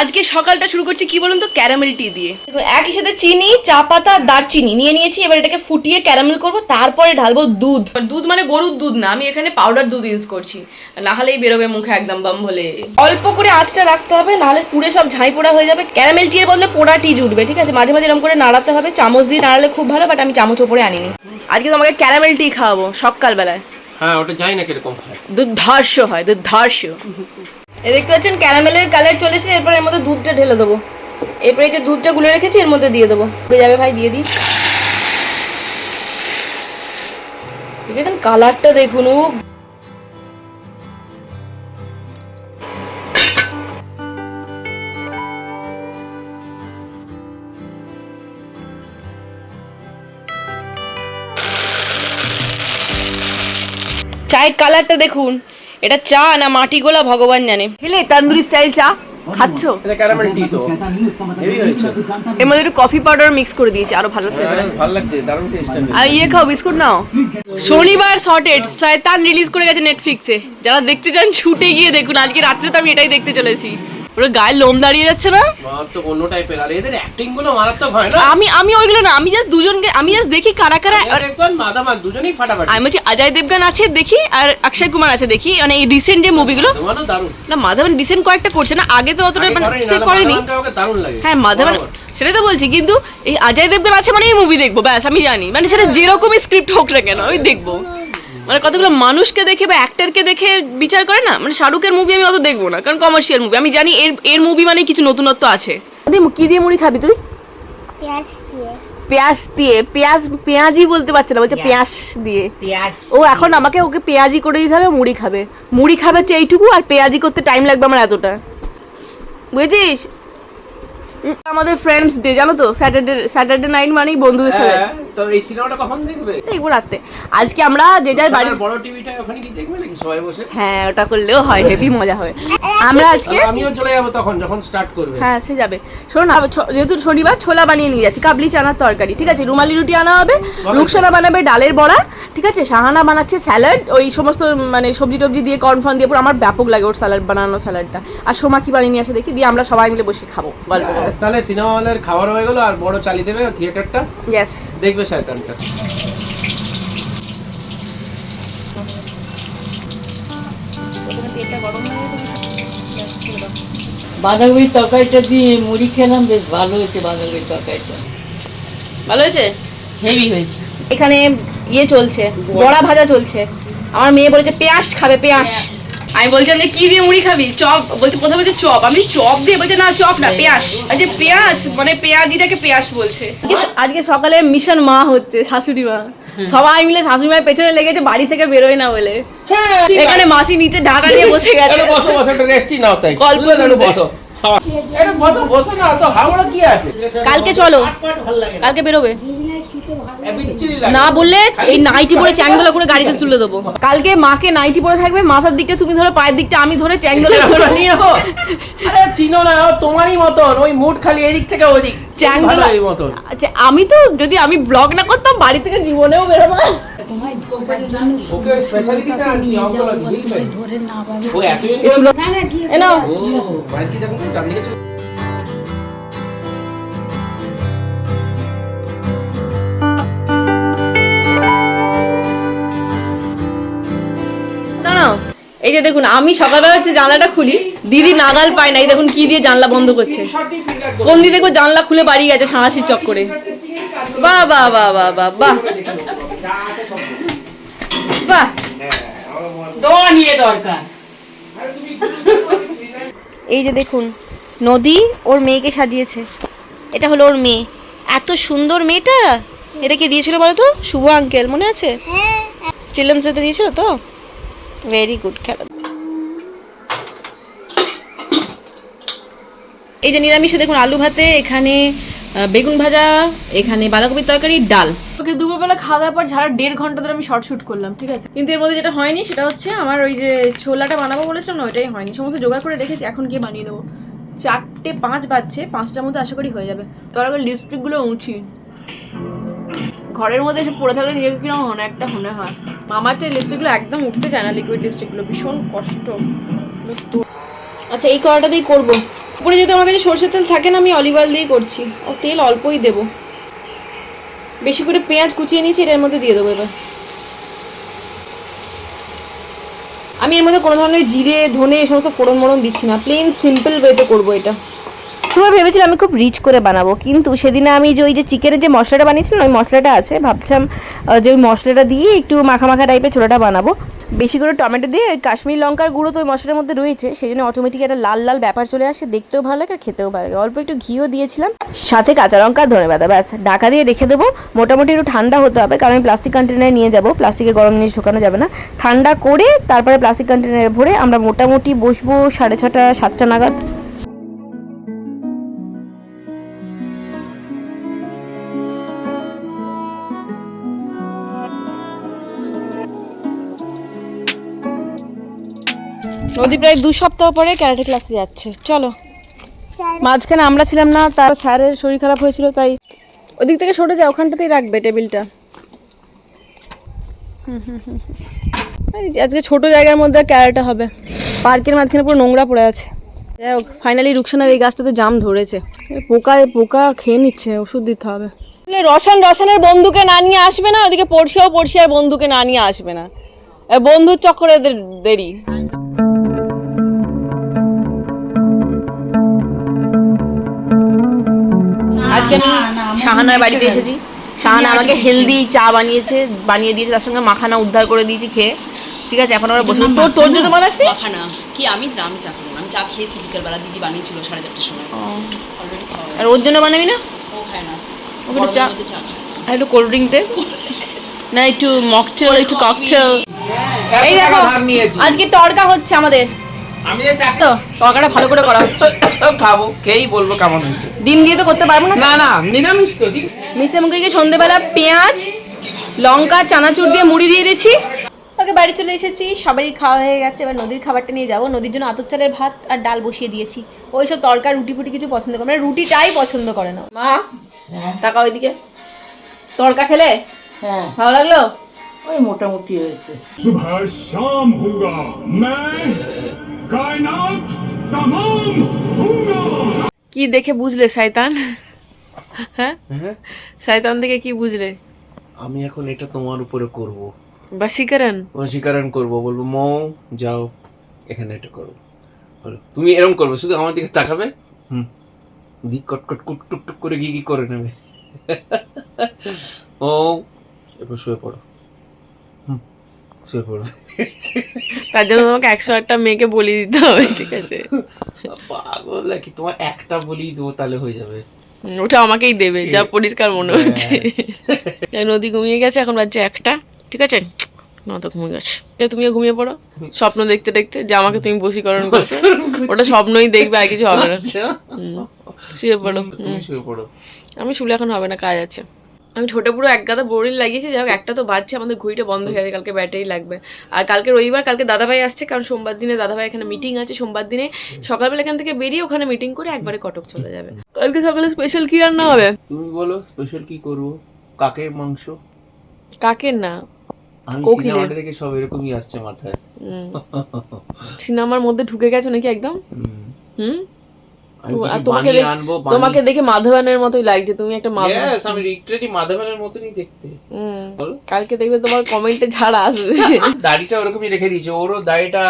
আজকে সকালটা শুরু করছি কি বলুন তো? ক্যারামেল টি দিয়ে। দেখুন, একই সাথে চিনি চা পাতা আর দারচিনি নিয়ে নিয়েছি এবার এটাকে ফুটিয়ে ক্যারামেল করব তারপরে ঢালবো দুধ। দুধ মানে গরুর দুধ না আমি এখানে পাউডার দুধ ইউজ করছি। না হলেই বেরোবে মুখে একদম বাম বলে। অল্প করে আঁচটা রাখতে হবে নাহলে পুরে সব ঝাই পোড়া হয়ে যাবে। ক্যারামেল টি এর বদলে পোড়া টি জুটবে ঠিক আছে? মাঝে মাঝে এরকম করে নাড়াতে হবে। চামচ দিয়ে নাড়ালে খুব ভালো বাট আমি চামচ ওপরে আনিনি। আজকে তোমাকে ক্যারামেল টি খাওয়াবো সকালবেলায়। হ্যাঁ ওটা জানি না কীরকম হয়। দুর্ধর্ষ হয় দুর্ধর্ষ। এই দেখতে পাচ্ছেন, ক্যারামেলের কালার চলে চলেছে, এরপর এর মধ্যে দুধটা ঢেলে দেবো। এরপরে যে দুধটা গুলে রেখেছি, এর মধ্যে দিয়ে দেবো। যাবে ভাই, দিয়ে দিই। দেখেছেন কালারটা দেখুন চায়ের কালারটা দেখুন। এটা চা না মাটি গোলা ভগবান জানে। হেলে তান্দুরি স্টাইল চা। খাচ্ছো? এটা ক্যারামেল টি তো। হেভি হয়েছে। এর মধ্যে একটু কফি পাউডার মিক্স করে দিয়েছি আরও ভালো ফ্লেভার হ্যাঁ, আছে। ভালো লাগছে দারুণ টেস্ট আর ইয়ে খাও বিস্কুট নাও। শনিবার শর্টেড শয়তান রিলিজ করে গেছে নেটফ্লিক্সে যারা দেখতে চান ছুটে গিয়ে দেখুন। আজকে রাত্রে তো আমি এটাই দেখতে চলেছি। ওরা গায়ের লোম দাঁড়িয়ে যাচ্ছে না? মারাত্মক অন্য টাইপের আর এদের অ্যাক্টিংগুলো মারাত্মক হয় না? আমি আমি ওইগুলো না আমি জাস্ট দুজনকে আমি জাস্ট দেখি কারা কারা একবার মাদামাক দুজনেই ফাটাফাটি। আমি বলছি অজয় দেবগান আছে দেখি আর অক্ষয় কুমার আছে দেখি মানে এই রিসেন্ট যে মুভিগুলো না মাধবন রিসেন্ট কয়েকটা করছে না আগে তো অতটা মানে সে করেনি। হ্যাঁ মাধবন সেটাই তো বলছি কিন্তু এই অজয় দেবগান আছে মানে এই মুভি দেখব ব্যাস আমি জানি। মানে সেটা যেরকমই স্ক্রিপ্ট হোক না কেন আমি দেখব। মানে কতগুলো মানুষকে দেখে বা অ্যাক্টারকে দেখে বিচার করে না? মানে শাহরুখের মুভি আমি অত দেখব না কারণ কমার্শিয়াল মুভি আমি জানি এর এর মুভি মানে কিছু নতুনত্ব আছে। কি দিয়ে মুড়ি খাবি তুই? পেঁয়াজ দিয়ে। পেঁয়াজ দিয়ে। পেঁয়াজ পেঁয়াজি বলতে পারছে না বলছে পেঁয়াজ। দিয়ে। ও এখন আমাকে ওকে পেঁয়াজি করে দিতে হবে মুড়ি খাবে। মুড়ি খাবে হচ্ছে এইটুকু আর পেঁয়াজি করতে টাইম লাগবে আমার এতটা। বুঝেছিস? আমাদের ফ্রেন্ডস ডে জানো তো? স্যাটারডে স্যাটারডে নাইট মানেই বন্ধুদের সাথে হ্যাঁ, তো এই সিনেমাটা কখন দেখবে? দেখব রাতে। আজকে আমরা যে যার বাড়ি বড় টিভিটা ওখানে কি দেখবে নাকি সবাই বসে? হ্যাঁ ওটা করলেও হয় হেভি মজা হয়। আমরা আজকে আমিও চলে যাব তখন যখন স্টার্ট করবে। হ্যাঁ সে যাবে। শোনো না যেহেতু শনিবার ছোলা বানিয়ে নিয়ে যাচ্ছি কাবলি চানার তরকারি ঠিক আছে? রুমালি রুটি আনা হবে রুকসানা বানাবে ডালের বড়া ঠিক আছে? সাহানা বানাচ্ছে স্যালাড ওই সমস্ত মানে সবজি টবজি দিয়ে কর্নফর্ন দিয়ে পুরো আমার ব্যাপক লাগে ওর স্যালাড বানানো স্যালাডটা। আর সোমা কি বানিয়ে নিয়ে আসে দেখি দিয়ে আমরা সবাই মিলে বসে খাব গল্প তাহলে সিনেমা হলের খাবার হয়ে গেল আর বড় চালিয়ে দেবে থিয়েটারটা ইয়েস দেখবে শয়তানটা। বাঁধাকপির তরকারিটা দিয়ে মুড়ি খেলাম বেশ ভালো হয়েছে বাঁধাকপির তরকারিটা। ভালো হয়েছে? হেভি হয়েছে। এখানে ইয়ে চলছে বড়া ভাজা চলছে। আমার মেয়ে বলেছে পেঁয়াজ খাবে পেঁয়াজ। আমি বলছিলাম যে কি দিয়ে মুড়ি খাবি? চপ। বলছে প্রথমে বলছে চপ। আমি চপ দিয়ে বলছে না চপ না পেঁয়াজ। আজকে পেঁয়াজ মানে পেঁয়াজ পেঁয়াজিটাকে পেঁয়াজ বলছে। আজকে সকালে মিশন মা হচ্ছে শাশুড়ি মা। সবাই মিলে শাশুড়ি মায়ের পেছনে লেগেছে বাড়ি থেকে বেরোয় না বলে এখানে মাসি নিচে ঢাকা নিয়ে বসে গেছে বসো বসো একটা রেস্টই নাও তাই গল্প। বসো হ্যাঁ। একটু বসো বসো না তো হাওড়া কি আছে কালকে চলো। কালকে বেরোবে। না বললে এই নাইটি পরে চ্যাংদোলা করে গাড়িতে তুলে দেবো। কালকে মাকে নাইটি পরে থাকবে মাথার দিকটা তুমি ধরো পায়ের দিকটা আমি ধরে চ্যাংদোলা করে নিয়ে যাব আরে চিনো না ও তোমারই মতন ওই মুড খালি এদিক থেকে ওদিক চ্যাংদোলা মতন। আচ্ছা আমি তো যদি আমি ব্লগ না করতাম বাড়ি থেকে জীবনেও বেরোবো না। এই যে দেখুন আমি সকালবেলা হচ্ছে জানলাটা খুলি দিদি নাগাল পায় না। এই দেখুন কি দিয়ে জানলা বন্ধ করছে। কোন দিদি দেখব জানলা খুলে বাড়ি গেছে সাঁড়াশির চক্করে। বাহ বাহ বাহ বাহ বাহ বাহ। বাহ। এই যে দেখুন নদী ওর মেয়েকে সাজিয়েছে। এটা হলো ওর মেয়ে। এত সুন্দর মেয়েটা। এটা কে দিয়েছিল বলো তো? শুভ আঙ্কেল মনে আছে? চিলড্রেন্স ডেতে দিয়েছিল তো? ভেরি গুড খেলা। এই যে নিরামিষে দেখুন আলু ভাতে, এখানে বেগুন ভাজা, এখানে বাঁধাকপির তরকারি, ডাল। ওকে, দুপুরবেলা খাওয়া দাওয়ার পর ঝাড়া দেড় ঘণ্টা ধরে আমি শর্ট শুট করলাম, ঠিক আছে? কিন্তু এর মধ্যে যেটা হয়নি, সেটা হচ্ছে আমার ওই যে ছোলাটা বানাবো বলেছিলাম না, ওইটাই হয়নি। সমস্ত জোগাড় করে রেখেছি, এখন গিয়ে বানিয়ে নেব। চারটে পাঁচ বাজছে, পাঁচটার মধ্যে আশা করি হয়ে যাবে। তার আগে লিপস্টিকগুলো উঠি। ঘরের মধ্যে এসে পড়ে থাকলে নিজেকে কীরকম মনে একটা মনে হয়? আমার তো লিপস্টিকগুলো একদম উঠতে চায় না লিকুইড লিপস্টিকগুলো ভীষণ কষ্ট। আচ্ছা এই কড়াটাতেই করব। উপরে যদি আমার কাছে সর্ষের তেল থাকে না, আমি অলিভ অয়েল দিয়ে করছি। ও তেল অল্পই দেবো। বেশি করে পেঁয়াজ কুচিয়ে নিয়েছি, এটার মধ্যে দিয়ে দেবো এবার। আমি এর মধ্যে কোনো ধরনের জিরে, ধনে এই সমস্ত ফোড়ন মোড়ন দিচ্ছি না। প্লেন সিম্পল ওয়েতে করব এটা। প্রথমে ভেবেছিলাম আমি খুব রিচ করে বানাবো, কিন্তু সেদিনে আমি যে ওই যে চিকেনের যে মশলাটা বানিয়েছিলাম, ওই মশলাটা আছে, ভাবছিলাম যে ওই মশলাটা দিয়ে একটু মাখা মাখা টাইপের ছোলাটা বানাবো। বেশি করে টমেটো দিয়ে কাশ্মীর লঙ্কার গুঁড়ো তো ওই মশলার মধ্যে রয়েছে সেই জন্য অটোমেটিক একটা লাল লাল ব্যাপার চলে আসে, দেখতেও ভালো লাগে আর খেতেও ভালো লাগে। অল্প একটু ঘিও দিয়েছিলাম, সাথে কাঁচা লঙ্কা, ধনে পাতা, ব্যাস, ঢাকা দিয়ে রেখে দেবো। মোটামুটি একটু ঠান্ডা হতে হবে, কারণ আমি প্লাস্টিক কন্টেনারে নিয়ে যাব প্লাস্টিকে গরম জিনিস ঢোকানো যাবে না। ঠান্ডা করে তারপরে প্লাস্টিক কন্টেনারে ভরে আমরা মোটামুটি বসবো সাড়ে ছটা, সাতটা নাগাদ। নদী প্রায় দু সপ্তাহ পরে ক্যারাটে ক্লাসে যাচ্ছে। চলো। মাঝখানে আমরা ছিলাম না তার স্যারের শরীর খারাপ হয়েছিল তাই ওদিক থেকে সরে যাও ওখানটাতেই রাখবে টেবিলটা। যে আজকে ছোট জায়গার মধ্যে ক্যারাটে হবে। পার্কের মাঝখানে পুরো নোংরা পড়ে আছে। যাই হোক ফাইনালি রুকসানার এই গাছটাতে জাম ধরেছে। পোকায় পোকা খেয়ে নিচ্ছে ওষুধ দিতে হবে। রসান রসানের বন্ধুকে না নিয়ে আসবে না ওদিকে পড়শিও পড়শিয়ার বন্ধুকে না নিয়ে আসবে না। বন্ধুর চক্করে দেরি। আজকে আমি শাহানার বাড়িতে এসেছি। শাহানা আমাকে হেলদি চা বানিয়েছে বানিয়ে দিয়েছে তার সঙ্গে মাখানা উদ্ধার করে দিয়েছি খেয়ে। ঠিক আছে এখন আমরা বসে তোর তোর জন্য বানাসনি মাখানা। কি আমি আমি চা খাব আমি চা খেয়েছি বিকেলবেলা দিদি বানিয়েছিল সাড়ে চারটের সময়। অলরেডি খাওয়া আর ওর জন্য বানাবি না? ও খায় না। ওকে একটু চা। আর একটু কোল্ড ড্রিঙ্ক দে। না একটু মকটেল একটু ককটেল এই দেখো আজকে তড়কা হচ্ছে আমাদের। আমি যে চাকরি তো তরকাটা ভালো করে করা হচ্ছে। খাব খেয়েই বলব কেমন হয়েছে। ডিম দিয়ে তো করতে পারব না না না নিরামিষ তো ঠিক মিশে মুখে গিয়ে সন্ধেবেলা পেঁয়াজ লঙ্কা চানাচুর দিয়ে মুড়ি দিয়ে দিয়েছি ওকে বাড়ি চলে এসেছি। সবারই খাওয়া হয়ে গেছে। এবার নদীর খাবারটা নিয়ে যাব। নদীর জন্য আতপ চালের ভাত আর ডাল বসিয়ে দিয়েছি। ওই সব তরকার রুটি ফুটি কিছু পছন্দ করে মানে রুটিটাই পছন্দ করে না। মা টাকা ওইদিকে তরকা খেলে? হ্যাঁ। ভালো লাগল? ওই মোটামুটি হয়েছে। কি দেখে বুঝলে শয়তান? হ্যাঁ? হ্যাঁ? শয়তান দেখে কি বুঝলে? আমি এখন এটা তোমার উপরে করব। বশীকরণ বশীকরণ করব বলব মও যাও এখানে এটা করো। তুমি এরকম করবে শুধু আমার দিকে তাকাবে? হুম। দিক কট কুট টুক টুক করে গিয়ে কি করে নেবে? ও এবার শুয়ে পড়ো। শুয়ে পড়ো তার জন্য তোমাকে একশো আটটা মেয়েকে বলি দিতে হবে ঠিক আছে? পাগল নাকি? তোমার একটা বলেই দেবো তাহলে হয়ে যাবে। ওটা আমাকেই দেবে যা পরিষ্কার মনে হচ্ছে। নদী ঘুমিয়ে গেছে এখন বাজছে একটা ঠিক আছে? না তো ঘুমিয়ে গেছে। তুমিও ঘুমিয়ে পড়ো? স্বপ্ন দেখতে দেখতে যে আমাকে তুমি বশীকরণ করছ ওটা স্বপ্নই দেখবে আর কিছু হবে না। আচ্ছা। শুয়ে পড়ো তুমি শুয়ে পড়ো। আমি শুলে এখন হবে না কাজ আছে। আমি ঠোঁটে পুরো এক গাদা বোরিং লাগিয়েছি যাই হোক একটা তো বাজছে আমাদের ঘড়িটা বন্ধ হয়ে গেছে কালকে ব্যাটারি লাগবে। আর কালকে রবিবার কালকে দাদাভাই আসছে কারণ সোমবার দিনে দাদাভাই এখানে মিটিং আছে সোমবার দিনে সকালবেলা এখান থেকে বেরিয়ে ওখানে মিটিং করে একবারে কটক চলে যাবে। কালকে সকালে স্পেশাল কি রান্না হবে? তুমি বলো স্পেশাল কি করব? কাকের মাংস? কাকের না আমি সিনেমাটা থেকে সব এরকমই আসছে মাথায়। সিনেমার মধ্যে ঢুকে গেছো নাকি একদম? হুম। তোমাকে তোমাকে দেখে মাধবানের মতোই লাগছে তুমি একটা মাধব Yes, আমি লিটারেলি মাধবনের মতনই দেখতে। কালকে দেখবে তোমার কমেন্টে ঝাড় আসবে। দাড়িটা ওরকমই রেখে দিয়েছে ওরও দাড়িটা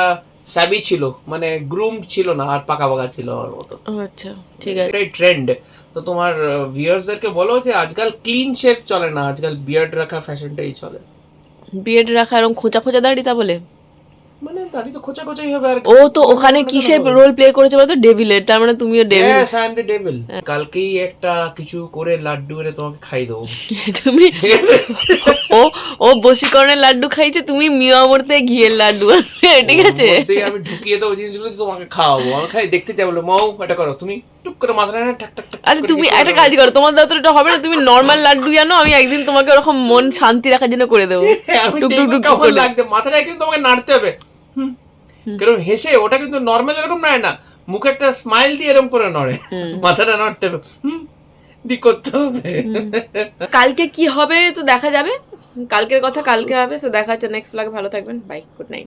সাবি ছিল মানে গ্রুম ছিল না আর পাকা পাকা ছিল আমার মতো। আচ্ছা ঠিক আছে। এটাই ট্রেন্ড তো তোমার ভিউয়ার্সদেরকে বলো যে আজকাল ক্লিন শেভ চলে না আজকাল বিয়ার্ড রাখা ফ্যাশনটাই চলে। বিয়েড রাখা এরকম খোঁচা খোঁচা দাঁড়ি তা বলে? মানে দাড়ি তো খোঁচা খোঁচাই হবে আর ও তো ওখানে কিসে রোল প্লে করেছে বলতো? ডেভিলের তার মানে তুমিও devil Yes, I am the devil. কালকেই একটা কিছু করে লাড্ডু এনে তোমাকে খাই দেবো। তুমি ও ও বশীকরণের লাড্ডু খাইছে তুমি মিয়ামরতে ঘিয়ের লাড্ডু ঠিক আছে? আমি ঢুকিয়ে দেবো জিনিসগুলো তোমাকে খাওয়াবো। আমি খালি দেখতে চাই বলে মৌ এটা করো। তুমি টুক করে মাথাটা না ঠাক ঠাক ঠাক আচ্ছা তুমি একটা কাজ করো তোমার দাঁত এটা হবে না তুমি নর্মাল লাড্ডু জানো আমি একদিন তোমাকে ওরকম মন শান্তি রাখার জন্য করে দেবো। হ্যাঁ, টুক টুক। লাগছে। মাথাটা কিন্তু তোমাকে নাড়তে হবে। কেরম হেসে ওটা কিন্তু নর্মাল এরকম নয় না। মুখে একটা স্মাইল দিয়ে এরকম করে নড়ে। মাথাটা নড়তে হুম দি করতে হবে। কালকে কি হবে তো দেখা যাবে। কালকের কথা কালকে হবে তো দেখা হচ্ছে নেক্সট ব্লগে ভালো থাকবেন। Bye good night